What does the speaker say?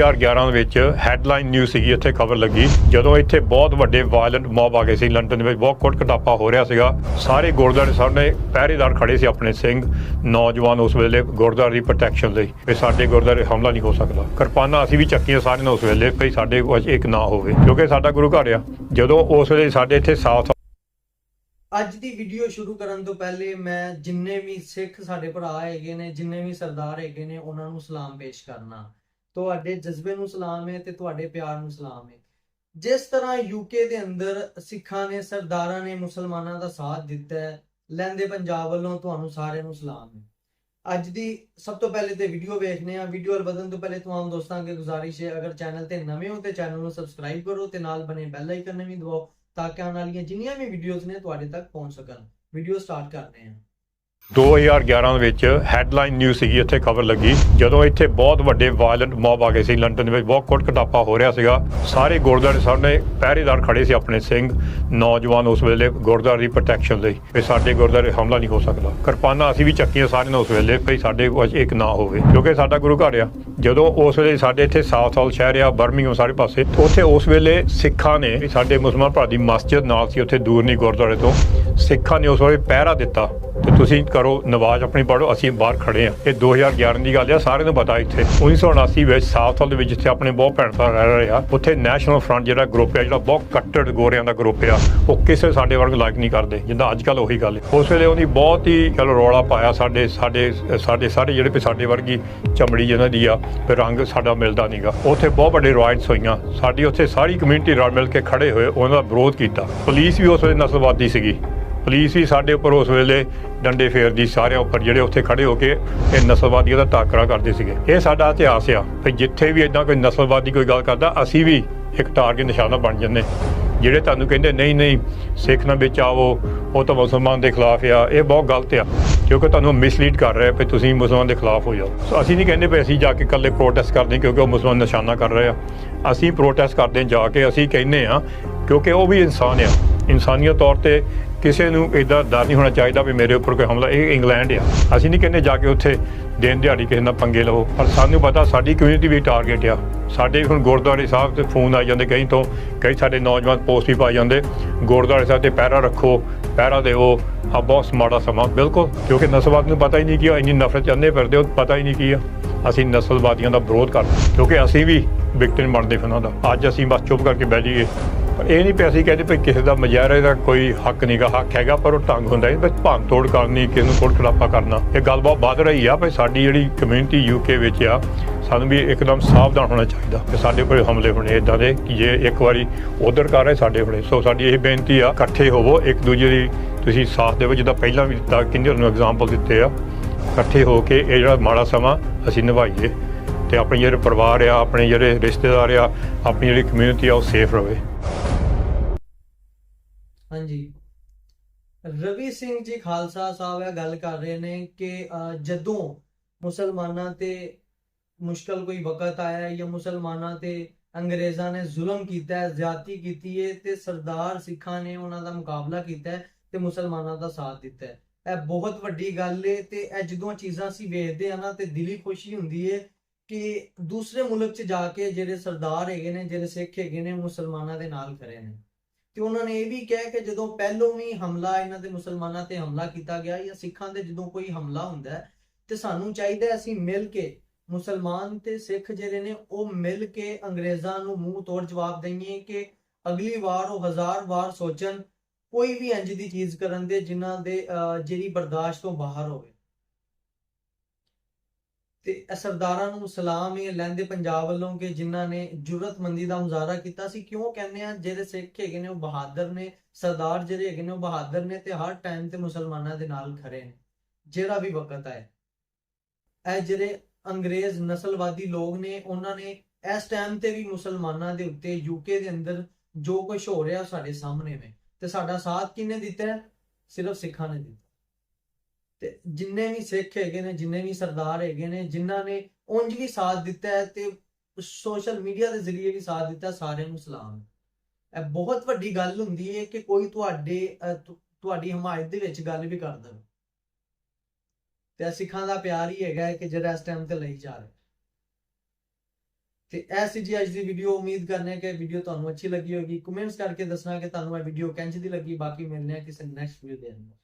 2011 ਵਿੱਚ headline news ਸੀਗੀ, ਇੱਥੇ ਖਬਰ ਲੱਗੀ। ਜਦੋਂ ਇੱਥੇ ਬਹੁਤ ਵੱਡੇ ਵਾਇਲੈਂਟ ਮੌਬ ਆ ਗਏ ਸੀ ਲੰਡਨ ਵਿੱਚ, ਬਹੁਤ ਕੁੱਟ ਕਟਾਪਾ ਹੋ ਰਿਹਾ ਸੀਗਾ। ਸਾਰੇ ਗੁਰਦੁਆਰੇ ਸਾਹਮਣੇ ਪਹਿਰੇਦਾਰ ਖੜੇ ਸੀ ਆਪਣੇ ਸਿੰਘ, ਨੌਜਵਾਨ ਉਸ ਵੇਲੇ ਗੁਰਦੁਆਰੇ ਦੀ ਪ੍ਰੋਟੈਕਸ਼ਨ ਲਈ। ਵੀ ਸਾਡੇ ਗੁਰਦੁਆਰੇ ਹਮਲਾ ਨਹੀਂ ਹੋ ਸਕਦਾ। ਕਿਰਪਾਨਾਂ ਅਸੀਂ ਵੀ ਚੱਕੀਆਂ ਸਾਰਿਆਂ ਨੇ ਉਸ ਵੇਲੇ, ਵੀ ਸਾਡੇ ਇੱਕ ਨਾ ਹੋਵੇ। ਕਿਉਂਕਿ ਸਾਡਾ ਗੁਰੂ ਘਰ ਆ। ਜਦੋਂ ਉਸ ਵੇਲੇ ਸਾਡੇ ਇੱਥੇ ਸਾਥ ਅੱਜ ਦੀ ਵੀਡੀਓ ਸ਼ੁਰੂ ਕਰਨ ਤੋਂ ਪਹਿਲੇ ਮੈਂ ਜਿੰਨੇ ਵੀ ਸਿੱਖ ਸਾਡੇ ਭਰਾ ਹੈਗੇ ਨੇ, ਜਿੰਨੇ ਵੀ ਸਰਦਾਰ ਹੈਗੇ ਨੇ, ਉਹਨਾਂ ਨੂੰ ਸਲਾਮ ਪੇਸ਼ ਕਰਨਾ। ਤੁਹਾਡੇ ਜਜ਼ਬੇ ਨੂੰ ਸਲਾਮ ਹੈ ਤੇ ਤੁਹਾਡੇ ਪਿਆਰ ਨੂੰ ਸਲਾਮ ਹੈ। ਜਿਸ ਤਰ੍ਹਾਂ ਯੂਕੇ ਦੇ ਅੰਦਰ ਸਿੱਖਾਂ ਨੇ, ਸਰਦਾਰਾਂ ਨੇ ਮੁਸਲਮਾਨਾਂ ਦਾ ਸਾਥ ਦਿੱਤਾ ਹੈ, ਲੈਂਦੇ ਪੰਜਾਬ ਵੱਲੋਂ ਤੁਹਾਨੂੰ ਸਾਰਿਆਂ ਨੂੰ ਸਲਾਮ ਹੈ। ਅੱਜ ਦੀ ਸਭ ਤੋਂ ਪਹਿਲੇ ਤੇ ਵੀਡੀਓ ਵੇਖਨੇ ਆ ਵੀਡੀਓ ਵੱਲ ਵਧਣ ਤੋਂ ਪਹਿਲੇ ਤੁਹਾਨੂੰ ਦੋਸਤਾਂ ਅੱਗੇ ਗੁਜ਼ਾਰਿਸ਼ ਹੈ, ਅਗਰ ਚੈਨਲ ਤੇ ਨਵੇਂ ਹੋ ਤੇ ਚੈਨਲ ਨੂੰ ਸਬਸਕ੍ਰਾਈਬ ਕਰੋ ਤੇ ਨਾਲ ਬਣੇ ਬੈਲ ਆਈਕਨ ਨੂੰ ਵੀ ਦਬਾਓ, ਤਾਂ ਕਿ ਆਉਣ ਵਾਲੀਆਂ ਜਿੰਨੀਆਂ ਵੀ ਵੀਡੀਓਜ਼ ਨੇ ਤੁਹਾਡੇ ਤੱਕ ਪਹੁੰਚ ਸਕਣ। ਵੀਡੀਓ ਸਟਾਰਟ ਕਰਦੇ ਹਾਂ। 2011 ਵਿੱਚ ਹੈਡਲਾਈਨ ਨਿਊਜ਼ ਸੀਗੀ, ਇੱਥੇ ਖਬਰ ਲੱਗੀ। ਜਦੋਂ ਇੱਥੇ ਬਹੁਤ ਵੱਡੇ ਵਾਇਲੈਂਟ ਮੌਬ ਆ ਗਏ ਸੀ ਲੰਡਨ ਦੇ ਵਿੱਚ, ਬਹੁਤ ਕੁੱਟ ਘਟਾਪਾ ਹੋ ਰਿਹਾ ਸੀਗਾ। ਸਾਰੇ ਗੁਰਦੁਆਰੇ ਸਾਹਮਣੇ ਪਹਿਰੇਦਾਰ ਖੜੇ ਸੀ ਆਪਣੇ ਸਿੰਘ, ਨੌਜਵਾਨ ਉਸ ਵੇਲੇ ਗੁਰਦੁਆਰੇ ਦੀ ਪ੍ਰੋਟੈਕਸ਼ਨ ਲਈ। ਵੀ ਸਾਡੇ ਗੁਰਦੁਆਰੇ ਹਮਲਾ ਨਹੀਂ ਹੋ ਸਕਦਾ। ਕਿਰਪਾਨਾਂ ਅਸੀਂ ਵੀ ਚੱਕੀਆਂ ਸਾਰਿਆਂ ਨੇ ਉਸ ਵੇਲੇ, ਵੀ ਸਾਡੇ ਕੋਲ ਇੱਕ ਨਾ ਹੋਵੇ। ਕਿਉਂਕਿ ਸਾਡਾ ਗੁਰੂ ਘਰ ਆ। ਜਦੋਂ ਉਸ ਵੇਲੇ ਸਾਡੇ ਇੱਥੇ ਸਾਊਥ ਹਾਲ ਸ਼ਹਿਰ ਆ ਬਰਮਿੰਗਮ ਸਾਰੇ ਪਾਸੇ ਉੱਥੇ ਉਸ ਵੇਲੇ ਸਿੱਖਾਂ ਨੇ ਵੀ ਸਾਡੇ ਮੁਸਲਮਾਨ ਭਰਾ ਦੀ ਮਸਜਿਦ ਨਾਲ ਸੀ, ਉੱਥੇ ਦੂਰ ਨਹੀਂ ਗੁਰਦੁਆਰੇ ਤੋਂ। ਸਿੱਖਾਂ ਨੇ ਉਸ ਵੇਲੇ ਪਹਿਰਾ ਦਿੱਤਾ। ਤੇ ਤੁਸੀਂ ਕਰੋ, ਨਵਾਜ਼ ਆਪਣੀ ਪੜੋ ਅਸੀਂ ਬਾਹਰ ਖੜੇ ਆ ਇਹ 2011 ਦੀ ਗੱਲ ਆ, ਸਾਰਿਆਂ ਨੂੰ ਪਤਾ ਇੱਥੇ। 1979 ਵਿੱਚ ਸਾਊਥ ਹਾਲ ਦੇ ਵਿੱਚ ਜਿੱਥੇ ਆਪਣੇ ਬਹੁਤ ਭੈਣ ਭਰਾ ਰਹਿ ਰਹੇ ਆ। ਉੱਥੇ ਨੈਸ਼ਨਲ ਫਰੰਟ ਜਿਹੜਾ ਗਰੁੱਪ ਆ, ਜਿਹੜਾ ਬਹੁਤ ਕੱਟੜ ਗੋਰਿਆਂ ਦਾ ਗਰੁੱਪ ਆ, ਉਹ ਕਿਸੇ ਸਾਡੇ ਵਰਗ ਲਾਇਕ ਨਹੀਂ ਕਰਦੇ, ਜਿੱਦਾਂ ਅੱਜ ਕੱਲ ਉਹੀ ਗੱਲ ਉਸ ਵੇਲੇ ਉਹਦੀ ਬਹੁਤ ਹੀ, ਚਲੋ, ਰੌਲਾ ਪਾਇਆ ਸਾਡੇ ਸਾਡੇ ਸਾਡੇ ਸਾਰੇ ਜਿਹੜੇ ਵੀ ਸਾਡੇ ਵਰਗੀ ਚਮੜੀ ਜਿਹਨਾਂ ਦੀ ਆ ਤੇ ਰੰਗ ਸਾਡਾ ਮਿਲਦਾ ਨਹੀਂਗਾ ਉੱਥੇ ਬਹੁਤ ਵੱਡੇ ਰਾਇਟਸ ਹੋਈਆਂ। ਸਾਡੀ ਉੱਥੇ ਸਾਰੀ ਕਮਿਊਨਿਟੀ ਰਲ ਮਿਲ ਕੇ ਖੜੇ ਹੋਏ, ਉਹਨਾਂ ਦਾ ਵਿਰੋਧ ਕੀਤਾ। ਪੁਲਿਸ ਵੀ ਉਸ ਵੇਲੇ ਨਸਲਵਾਦੀ ਸੀਗੀ। ਪੁਲਿਸ ਹੀ ਸਾਡੇ ਉੱਪਰ ਉਸ ਵੇਲੇ ਡੰਡੇ ਫੇਰਦੀ, ਸਾਰਿਆਂ ਉੱਪਰ ਜਿਹੜੇ ਉੱਥੇ ਖੜੇ ਹੋ ਕੇ ਇਹ ਨਸਲਵਾਦੀਆਂ ਦਾ ਟਾਕਰਾ ਕਰਦੇ ਸੀਗੇ। ਇਹ ਸਾਡਾ ਇਤਿਹਾਸ ਆ ਵੀ ਜਿੱਥੇ ਵੀ ਇਦਾਂ ਕੋਈ ਨਸਲਵਾਦੀ ਕੋਈ ਗੱਲ ਕਰਦਾ, ਅਸੀਂ ਵੀ ਇੱਕ ਟਾਰਗੇਟ ਨਿਸ਼ਾਨਾ ਬਣ ਜੰਨੇ ਜਿਹੜੇ ਤੁਹਾਨੂੰ ਕਹਿੰਦੇ, ਨਹੀਂ ਨਹੀਂ, ਸਿੱਖ ਨਾ ਵਿੱਚ ਆਵੋ, ਉਹ ਤਾਂ ਮੁਸਲਮਾਨ ਦੇ ਖਿਲਾਫ ਆ। ਇਹ ਬਹੁਤ ਗਲਤ ਆ, ਕਿਉਂਕਿ ਤੁਹਾਨੂੰ ਮਿਸਲੀਡ ਕਰ ਰਿਹਾ ਵੀ ਤੁਸੀਂ ਮੁਸਲਮਾਨ ਦੇ ਖਿਲਾਫ ਹੋ ਜਾਓ। ਸੋ ਅਸੀਂ ਨਹੀਂ ਕਹਿੰਦੇ ਵੀ ਅਸੀਂ ਜਾ ਕੇ ਇਕੱਲੇ ਪ੍ਰੋਟੈਸਟ ਕਰਦੇ ਕਿਉਂਕਿ ਉਹ ਮੁਸਲਮਾਨ ਨਿਸ਼ਾਨਾ ਕਰ ਰਹੇ ਆ। ਅਸੀਂ ਪ੍ਰੋਟੈਸਟ ਕਰਦੇ ਜਾ ਕੇ ਅਸੀਂ ਕਹਿੰਦੇ ਆ ਕਿਉਂਕਿ ਉਹ ਵੀ ਇਨਸਾਨ ਆ। ਇਨਸਾਨੀਅਤ ਤੌਰ ਤੇ ਕਿਸੇ ਨੂੰ ਇਦਾਂ ਡਰ ਨਹੀਂ ਹੋਣਾ ਚਾਹੀਦਾ ਵੀ ਮੇਰੇ ਉੱਪਰ ਕੋਈ ਹਮਲਾ, ਇਹ ਇੰਗਲੈਂਡ ਆ। ਅਸੀਂ ਨਹੀਂ ਕਹਿੰਦੇ ਜਾ ਕੇ ਉੱਥੇ ਦਿਨ ਦਿਹਾੜੀ ਕਿਸੇ ਨਾਲ ਪੰਗੇ ਲਵੋ, ਪਰ ਸਾਨੂੰ ਪਤਾ ਸਾਡੀ ਕਮਿਊਨਿਟੀ ਵੀ ਟਾਰਗੇਟ ਆ। ਸਾਡੇ ਹੁਣ ਗੁਰਦੁਆਰੇ ਸਾਹਿਬ ਤੇ ਫੋਨ ਆ ਜਾਂਦੇ ਕਈ ਤੋਂ, ਕਈ ਸਾਡੇ ਨੌਜਵਾਨ ਪੋਸਟ ਵੀ ਪਾ ਜਾਂਦੇ, ਗੁਰਦੁਆਰੇ ਸਾਹਿਬ ਤੇ ਪਹਿਰਾ ਰੱਖੋ ਪਹਿਰਾ ਦੇਵੋ ਆ ਬਹੁਤ ਮਾੜਾ ਸਮਾਂ, ਬਿਲਕੁਲ, ਕਿਉਂਕਿ ਨਸਲਵਾਦ ਨੂੰ ਪਤਾ ਹੀ ਨਹੀਂ ਕੀ ਆ, ਇੰਨੀ ਨਫ਼ਰਤ ਚਾਹੁੰਦੇ ਫਿਰਦੇ ਹੋ, ਪਤਾ ਹੀ ਨਹੀਂ ਕੀ ਆ। ਅਸੀਂ ਨਸਲਵਾਦੀਆਂ ਦਾ ਵਿਰੋਧ ਕਰਦੇ ਕਿਉਂਕਿ ਅਸੀਂ ਵੀ ਵਿਕਟਿਮ ਬਣਦੇ ਫਿਰ ਉਹਨਾਂ ਦਾ। ਅੱਜ ਅਸੀਂ ਬਸ ਚੁੱਪ ਕਰਕੇ ਬਹਿ ਜਾਈਏ। ਪਰ ਇਹ ਨਹੀਂ ਪਿਆ ਸੀ ਕਹਿੰਦੇ ਵੀ ਕਿਸੇ ਦਾ ਮਜ਼ਾਰੇ ਦਾ ਕੋਈ ਹੱਕ ਨਹੀਂਗਾ ਹੱਕ ਹੈਗਾ, ਪਰ ਉਹ ਢੰਗ ਹੁੰਦਾ ਹੈ। ਬਸ ਭੰਨ ਤੋੜ ਕਰਨੀ ਕਿਸੇ ਨੂੰ ਕੋਟ ਖੜਾਪਾ ਕਰਨਾ। ਇਹ ਗੱਲ ਬਹੁਤ ਵੱਧ ਰਹੀ ਆ, ਵੀ ਸਾਡੀ ਜਿਹੜੀ ਕਮਿਊਨਿਟੀ ਯੂਕੇ ਵਿੱਚ ਆ, ਸਾਨੂੰ ਵੀ ਇੱਕਦਮ ਸਾਵਧਾਨ ਹੋਣਾ ਚਾਹੀਦਾ ਕਿ ਸਾਡੇ ਕੋਲ ਹਮਲੇ ਹੋਣੇ ਇਦਾਂ ਦੇ, ਕਿ ਜੇ ਇੱਕ ਵਾਰੀ ਉਧਰ ਕਰ ਰਹੇ ਸਾਡੇ ਹੋਣੇ ਸੋ ਸਾਡੀ ਇਹ ਬੇਨਤੀ ਆ, ਇਕੱਠੇ ਹੋਵੋ, ਇੱਕ ਦੂਜੇ ਦੀ ਤੁਸੀਂ ਸਾਥ ਦੇਵੋ। ਜਿੱਦਾਂ ਪਹਿਲਾਂ ਵੀ ਦਿੱਤਾ, ਕਿੰਨੇ ਨੂੰ ਐਗਜ਼ਾਮਪਲ ਦਿੱਤੇ ਆ। ਇਕੱਠੇ ਹੋ ਕੇ ਇਹ ਜਿਹੜਾ ਮਾੜਾ ਸਮਾਂ ਅਸੀਂ ਨਿਭਾਈਏ ਤੇ ਆਪਣੇ ਜਿਹੜੇ ਪਰਿਵਾਰ ਆ, ਆਪਣੇ ਜਿਹੜੇ ਰਿਸ਼ਤੇਦਾਰ ਆ, ਆਪਣੀ ਜਿਹੜੀ ਕਮਿਊਨਿਟੀ ਆ, ਉਹ ਸੇਫ ਰਵੇ। ਹਾਂਜੀ। ਰਵੀ ਸਿੰਘ ਜੀ ਖਾਲਸਾ ਸਾਹਿਬ ਇਹ ਗੱਲ ਕਰ ਰਹੇ ਨੇ ਕਿ ਜਦੋਂ ਮੁਸਲਮਾਨਾਂ ਤੇ ਮੁਸ਼ਕਲ ਕੋਈ ਵਕਤ ਆਇਆ ਜਾਂ ਮੁਸਲਮਾਨਾਂ ਤੇ ਅੰਗਰੇਜ਼ਾਂ ਨੇ ਜ਼ੁਲਮ ਕੀਤਾ ਹੈ ਜ਼ਿਆਦਤੀ ਕੀਤੀ ਹੈ ਤੇ ਸਰਦਾਰ ਸਿੱਖਾਂ ਨੇ ਉਹਨਾਂ ਦਾ ਮੁਕਾਬਲਾ ਕੀਤਾ ਹੈ ਤੇ ਮੁਸਲਮਾਨਾਂ ਦਾ ਸਾਥ ਦਿੱਤਾ ਹੈ। ਇਹ ਬਹੁਤ ਵੱਡੀ ਗੱਲ ਏ ਤੇ ਇਹ ਜਦੋਂ ਚੀਜ਼ਾਂ ਅਸੀਂ ਵੇਖਦੇ ਆ ਨਾ ਤੇ ਦਿਲੀ ਖੁਸ਼ੀ ਹੁੰਦੀ ਹੈ ਕਿ ਦੂਸਰੇ ਮੁਲਕ 'ਚ ਜਾ ਕੇ ਜਿਹੜੇ ਸਰਦਾਰ ਹੈਗੇ ਨੇ, ਜਿਹੜੇ ਸਿੱਖ ਹੈਗੇ ਨੇ, ਮੁਸਲਮਾਨਾਂ ਦੇ ਨਾਲ ਖੜੇ ਨੇ। ਤੇ ਉਹਨਾਂ ਨੇ ਇਹ ਵੀ ਕਿਹਾ ਕਿ ਜਦੋਂ ਪਹਿਲੋਂ ਵੀ ਹਮਲਾ ਇਹਨਾਂ ਦੇ ਮੁਸਲਮਾਨਾਂ ਤੇ ਹਮਲਾ ਕੀਤਾ ਗਿਆ ਜਾਂ ਸਿੱਖਾਂ ਤੇ ਜਦੋਂ ਕੋਈ ਹਮਲਾ ਹੁੰਦਾ ਹੈ ਤੇ ਸਾਨੂੰ ਚਾਹੀਦਾ ਅਸੀਂ ਮਿਲ ਕੇ ਮੁਸਲਮਾਨ ਤੇ ਸਿੱਖ ਜਿਹੜੇ ਨੇ ਉਹ ਮਿਲ ਕੇ ਅੰਗਰੇਜ਼ਾਂ ਨੂੰ ਮੂੰਹ ਤੋੜ ਜਵਾਬ ਦਈਏ ਕਿ ਅਗਲੀ ਵਾਰ ਉਹ ਹਜ਼ਾਰ ਵਾਰ ਸੋਚਣ ਕੋਈ ਵੀ ਇੰਜ ਦੀ ਚੀਜ਼ ਕਰਨ ਦੇ ਜਿਨ੍ਹਾਂ ਦੇ ਅਹ, ਜਿਹੜੀ ਬਰਦਾਸ਼ਤ ਤੋਂ ਬਾਹਰ ਹੋਵੇ। ਤੇ ਸਰਦਾਰਾਂ ਨੂੰ ਸਲਾਮ ਇਹ ਲੈਂਦੇ ਪੰਜਾਬ ਵੱਲੋਂ ਕਿ ਜਿਨ੍ਹਾਂ ਨੇ ਜੁਰਤਮੰਦੀ ਦਾ ਮੁਜ਼ਾਹਰਾ ਕੀਤਾ ਸੀ। ਕਿਉਂ ਕਹਿੰਦੇ ਆ? ਜਿਹੜੇ ਸਿੱਖ ਹੈਗੇ ਨੇ ਉਹ ਬਹਾਦਰ ਨੇ, ਸਰਦਾਰ ਜਿਹੜੇ ਹੈਗੇ ਨੇ ਉਹ ਬਹਾਦਰ ਨੇ ਤੇ ਹਰ ਟਾਈਮ ਤੇ ਮੁਸਲਮਾਨਾਂ ਦੇ ਨਾਲ ਖੜੇ ਨੇ। ਜਿਹੜਾ ਵੀ ਵਕਤ ਆਏ। ਇਹ ਜਿਹੜੇ ਅੰਗਰੇਜ਼ ਨਸਲਵਾਦੀ ਲੋਕ ਨੇ, ਉਹਨਾਂ ਨੇ ਇਸ ਟਾਈਮ ਤੇ ਵੀ ਮੁਸਲਮਾਨਾਂ ਦੇ ਉੱਤੇ ਯੂਕੇ ਦੇ ਅੰਦਰ ਜੋ ਕੁਝ ਹੋ ਰਿਹਾ ਉਹ ਸਾਡੇ ਸਾਹਮਣੇ ਨੇ। ਤੇ ਸਾਡਾ ਸਾਥ ਕਿਹਨੇ ਦਿੱਤਾ ਸਿਰਫ ਸਿੱਖਾਂ ਨੇ ਦਿੱਤਾ। ਤੇ ਜਿੰਨੇ ਵੀ ਸਿੱਖ ਹੈਗੇ ਨੇ, ਜਿੰਨੇ ਵੀ ਸਰਦਾਰ ਹੈਗੇ ਨੇ, ਜਿਨ੍ਹਾਂ ਨੇ ਉਂਝ ਵੀ ਸਾਥ ਦਿੱਤਾ ਹੈ ਤੇ ਸੋਸ਼ਲ ਮੀਡੀਆ ਦੇ ਜ਼ਰੀਏ ਵੀ ਸਾਥ ਦਿੱਤਾ, ਸਾਰਿਆਂ ਨੂੰ ਸਲਾਮ। ਇਹ ਬਹੁਤ ਵੱਡੀ ਗੱਲ ਹੁੰਦੀ ਹੈ ਕਿ ਕੋਈ ਤੁਹਾਡੇ ਤੁਹਾਡੀ ਹਮਾਇਤ ਦੇ ਵਿੱਚ ਗੱਲ ਵੀ ਕਰ ਦੇਵੇ ਤੇ ਸਿੱਖਾਂ ਦਾ ਪਿਆਰ ਹੀ ਹੈਗਾ ਕਿ ਜਿਹੜਾ ਇਸ ਟਾਈਮ ਤੇ ਲਈ ਜਾ ਰਿਹਾ ਤੇ ਇਹ ਸੀ ਜੀ ਅੱਜ ਦੀ ਵੀਡੀਓ ਉਮੀਦ ਕਰਨੇ ਕਿ ਵੀਡੀਓ ਤੁਹਾਨੂੰ ਅੱਛੀ ਲੱਗੀ ਹੋਗੀ ਕਮੈਂਟਸ ਕਰਕੇ ਦੱਸਣਾ ਕਿ ਤੁਹਾਨੂੰ ਇਹ ਵੀਡੀਓ ਕਿੰਝ ਦੀ ਲੱਗੀ। ਬਾਕੀ ਮਿਲਦੇ ਆ ਕਿਸੇ ਨੈਕਸਟ ਵੀਡੀਓ ਦੇ ਅੰਦਰ।